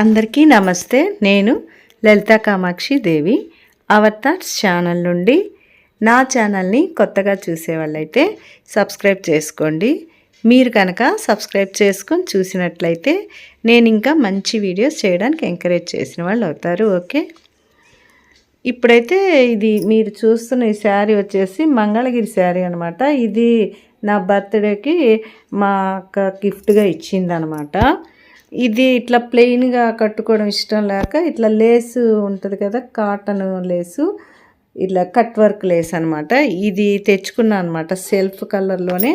అందరికీ నమస్తే. నేను Lalitha Kamakshi Devi. Our thoughts channel నుండి నా ఛానల్ని కొత్తగా చూసేవాళ్ళైతే సబ్స్క్రైబ్ చేసుకోండి. మీరు కనుక సబ్స్క్రైబ్ చేసుకొని చూసినట్లయితే నేను ఇంకా మంచి వీడియోస్ చేయడానికి ఎంకరేజ్ చేసిన వాళ్ళు అవుతారు. ఓకే? ఇప్పుడైతే ఇది మీరు చూస్తున్న ఈ శారీ వచ్చేసి మంగళగిరి శారీ అనమాట ఇది నా బర్త్డేకి మా అక్క గిఫ్ట్గా ఇచ్చిందనమాట ఇది ఇట్లా ప్లెయిన్గా కట్టుకోవడం ఇష్టం లేక ఇట్లా లేసు ఉంటుంది కదా కాటన్ లేసు ఇట్లా కట్ వర్క్ లేస్ అనమాట ఇది తెచ్చుకున్నాను అనమాట సెల్ఫ్ కలర్లోనే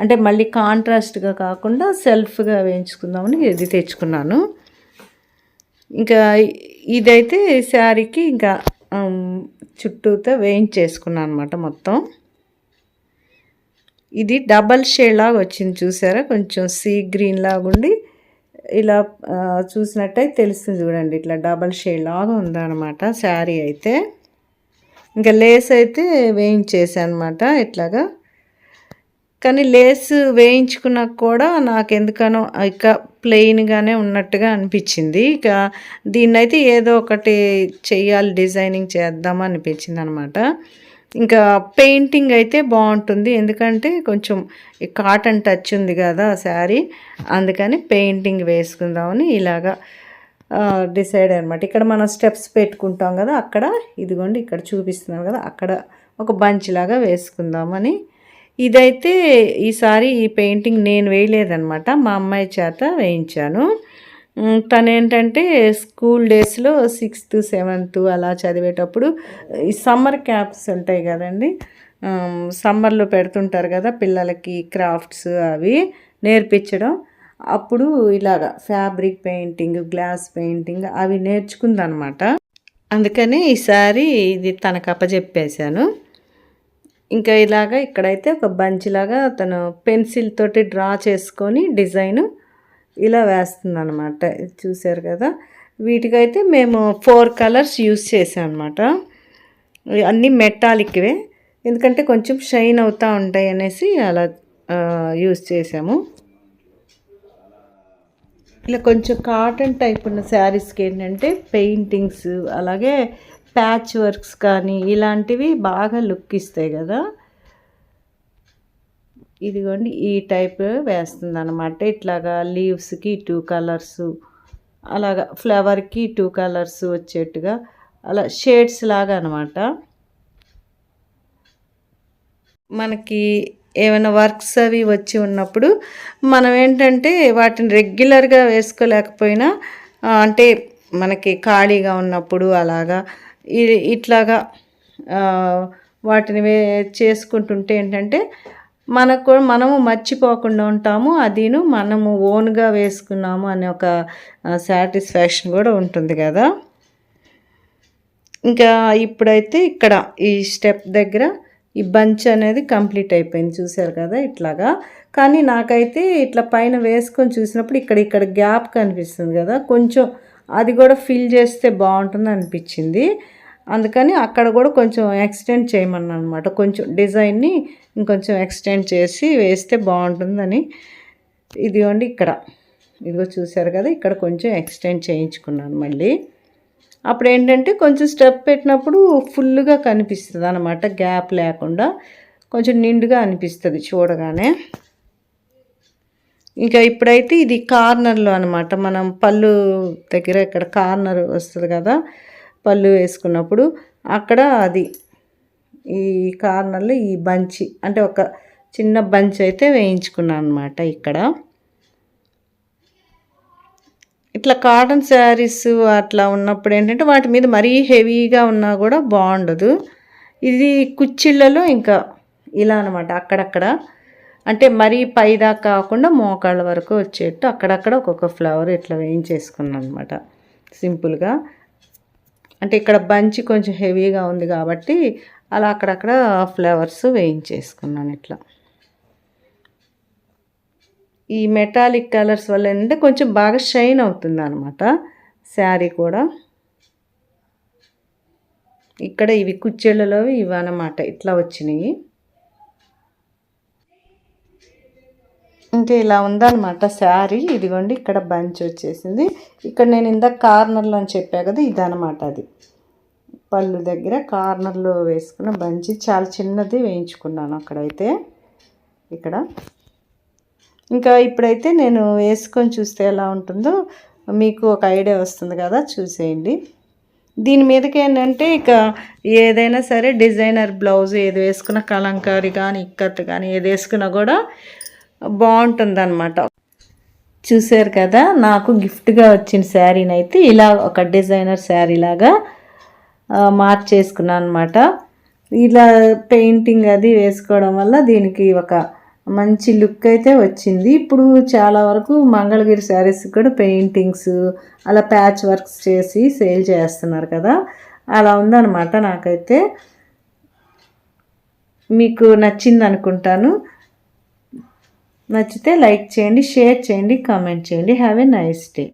అంటే మళ్ళీ కాంట్రాస్ట్గా కాకుండా సెల్ఫ్గా వేయించుకుందామని ఇది తెచ్చుకున్నాను. ఇంకా ఇదైతే శారీకి ఇంకా చుట్టూతో వేయించేసుకున్నాను అనమాట మొత్తం. ఇది డబల్ షేడ్ లాగా వచ్చింది చూసారా? కొంచెం సీ గ్రీన్ లాగా ఉండి ఇలా చూసినట్టయితే తెలుస్తుంది చూడండి. ఇట్లా డబల్ షేడ్ లాగా ఉందన్నమాట శారీ అయితే. ఇంకా లేస్ అయితే వేయించేసాను అనమాట ఇట్లాగా. కానీ లేస్ వేయించుకున్నా కూడా నాకు ఎందుకనో ఇక ప్లెయిన్గానే ఉన్నట్టుగా అనిపించింది. ఇక దీన్నైతే ఏదో ఒకటి చెయ్యాలి డిజైనింగ్ చేద్దామనిపించింది అనమాట ఇంకా పెయింటింగ్ అయితే బాగుంటుంది. ఎందుకంటే కొంచెం కాటన్ టచ్ ఉంది కదా శారీ. అందుకని పెయింటింగ్ వేసుకుందామని ఇలాగా డిసైడ్ అనమాట ఇక్కడ మనం స్టెప్స్ పెట్టుకుంటాం కదా అక్కడ ఇదిగోండి ఇక్కడ చూపిస్తున్నాం కదా అక్కడ ఒక బంచ్ లాగా వేసుకుందామని. ఇదైతే ఈసారి ఈ పెయింటింగ్ నేను వేయలేదనమాట మా అమ్మాయి చేత వేయించాను. తను ఏంటంటే స్కూల్ డేస్లో సిక్స్త్ సెవెంత్ అలా చదివేటప్పుడు ఈ సమ్మర్ క్యాప్స్ ఉంటాయి కదండి. సమ్మర్లో పెడుతుంటారు కదా పిల్లలకి క్రాఫ్ట్స్ అవి నేర్పించడం. అప్పుడు ఇలాగ ఫ్యాబ్రిక్ పెయింటింగ్ గ్లాస్ పెయింటింగ్ అవి నేర్చుకుందనమాట. అందుకని ఈసారి ఇది తనకు అప్పచెప్పేశాను ఇంకా ఇలాగ ఇక్కడైతే ఒక బంచ్లాగా తను పెన్సిల్ తోటి డ్రా చేసుకొని డిజైను ఇలా వేస్తుంది అనమాట చూసారు కదా? వీటికైతే మేము ఫోర్ కలర్స్ యూస్ చేసాం అనమాట అన్నీ మెటాలిక్వే. ఎందుకంటే కొంచెం షైన్ అవుతూ ఉంటాయి అనేసి అలా యూస్ చేసాము ఇలా కొంచెం కాటన్ టైప్ ఉన్న శారీస్కి ఏంటంటే పెయింటింగ్స్ అలాగే ప్యాచ్ వర్క్స్ కానీ ఇలాంటివి బాగా లుక్ ఇస్తాయి కదా? ఇదిగోండి ఈ టైప్ వేస్తుంది అనమాట ఇట్లాగా లీవ్స్కి టూ కలర్స్ అలాగా ఫ్లవర్కి టూ కలర్స్ వచ్చేట్టుగా అలా షేడ్స్ లాగా అనమాట మనకి ఏమైనా వర్క్స్ అవి వచ్చి ఉన్నప్పుడు మనం ఏంటంటే వాటిని రెగ్యులర్గా వేసుకోలేకపోయినా అంటే మనకి ఖాళీగా ఉన్నప్పుడు అలాగా ఇట్లాగా వాటిని వే చేసుకుంటుంటే ఏంటంటే మనకు మనము మర్చిపోకుండా ఉంటాము. అదిను మనము ఓన్గా వేసుకున్నాము అనే ఒక సాటిస్ఫాక్షన్ కూడా ఉంటుంది కదా. ఇంకా ఇప్పుడైతే ఇక్కడ ఈ స్టెప్ దగ్గర ఈ బంచ్ అనేది కంప్లీట్ అయిపోయింది. చూసారు కదా ఇట్లాగా. కానీ నాకైతే ఇట్లా పైన వేసుకొని చూసినప్పుడు ఇక్కడ ఇక్కడ గ్యాప్ కనిపిస్తుంది కదా. కొంచెం అది కూడా ఫిల్ చేస్తే బాగుంటుంది అనిపించింది. అందుకని అక్కడ కూడా కొంచెం ఎక్స్టెండ్ చేయమన్నా అనమాట కొంచెం డిజైన్ని ఇంకొంచెం ఎక్స్టెండ్ చేసి వేస్తే బాగుంటుందని. ఇదిగోండి ఇక్కడ. ఇదిగో చూసారు కదా ఇక్కడ కొంచెం ఎక్స్టెండ్ చేయించుకున్నాను మళ్ళీ. అప్పుడు ఏంటంటే కొంచెం స్టెప్ పెట్టినప్పుడు ఫుల్గా కనిపిస్తుంది అనమాట గ్యాప్ లేకుండా కొంచెం నిండుగా అనిపిస్తుంది చూడగానే. ఇంకా ఇప్పుడైతే ఇది కార్నర్లో అనమాట మనం పళ్ళు దగ్గర ఇక్కడ కార్నర్ వస్తుంది కదా పళ్ళు వేసుకున్నప్పుడు అక్కడ అది ఈ కార్నర్లో ఈ బంచి అంటే ఒక చిన్న బంచ్ అయితే వేయించుకున్నాను అనమాట ఇక్కడ. ఇట్లా కాటన్ శారీస్ అట్లా ఉన్నప్పుడు ఏంటంటే వాటి మీద మరీ హెవీగా ఉన్నా కూడా బాగుండదు. ఇది కుచ్చిళ్ళలో ఇంకా ఇలా అనమాట అక్కడక్కడ. అంటే మరీ పైదాకా కాకుండా మోకాళ్ళ వరకు వచ్చేట్టు అక్కడక్కడ ఒక్కొక్క ఫ్లవర్ ఇట్లా వేయించేసుకున్నాను అనమాట సింపుల్గా. అంటే ఇక్కడ బంచి కొంచెం హెవీగా ఉంది కాబట్టి అలా అక్కడక్కడ ఫ్లవర్స్ వేయించేసుకున్నాను ఇట్లా. ఈ మెటాలిక్ కలర్స్ వల్ల ఏంటంటే కొంచెం బాగా షైన్ అవుతుంది అనమాట శారీ కూడా. ఇక్కడ ఇవి కుచ్చెళ్ళలోవి ఇవి అనమాట ఇట్లా వచ్చినాయి ఇంకా ఇలా ఉందన్నమాట శారీ. ఇదిగోండి ఇక్కడ బంచ్ వచ్చేసింది. ఇక్కడ నేను ఇందాక కార్నర్లో అని చెప్పా కదా ఇదనమాట అది. పళ్ళు దగ్గర కార్నర్లో వేసుకున్న బంచి. చాలా చిన్నది వేయించుకున్నాను అక్కడైతే. ఇక్కడ. ఇంకా ఇప్పుడైతే నేను వేసుకొని చూస్తే ఎలా ఉంటుందో మీకు ఒక ఐడియా వస్తుంది కదా చూసేయండి. దీని మీదకి ఏంటంటే ఇక ఏదైనా సరే డిజైనర్ బ్లౌజ్ ఏది వేసుకున్న కలంకారీ కానీ ఇక్కత్ కానీ ఏది వేసుకున్నా కూడా బాగుంటుంది అనమాట చూసారు కదా నాకు గిఫ్ట్గా వచ్చిన శారీని అయితే ఇలా ఒక డిజైనర్ శారీ లాగా మార్చేసుకున్నాను అనమాట ఇలా పెయింటింగ్ అది వేసుకోవడం వల్ల దీనికి ఒక మంచి లుక్ అయితే వచ్చింది. ఇప్పుడు చాలా వరకు మంగళగిరి శారీస్ కూడా పెయింటింగ్స్ అలా ప్యాచ్ వర్క్స్ చేసి సేల్ చేస్తున్నారు కదా. అలా ఉందన్నమాట నాకైతే. మీకు నచ్చింది అనుకుంటాను నచ్చితే లైక్ చేయండి షేర్ చేయండి కామెంట్ చేయండి. Have a nice day.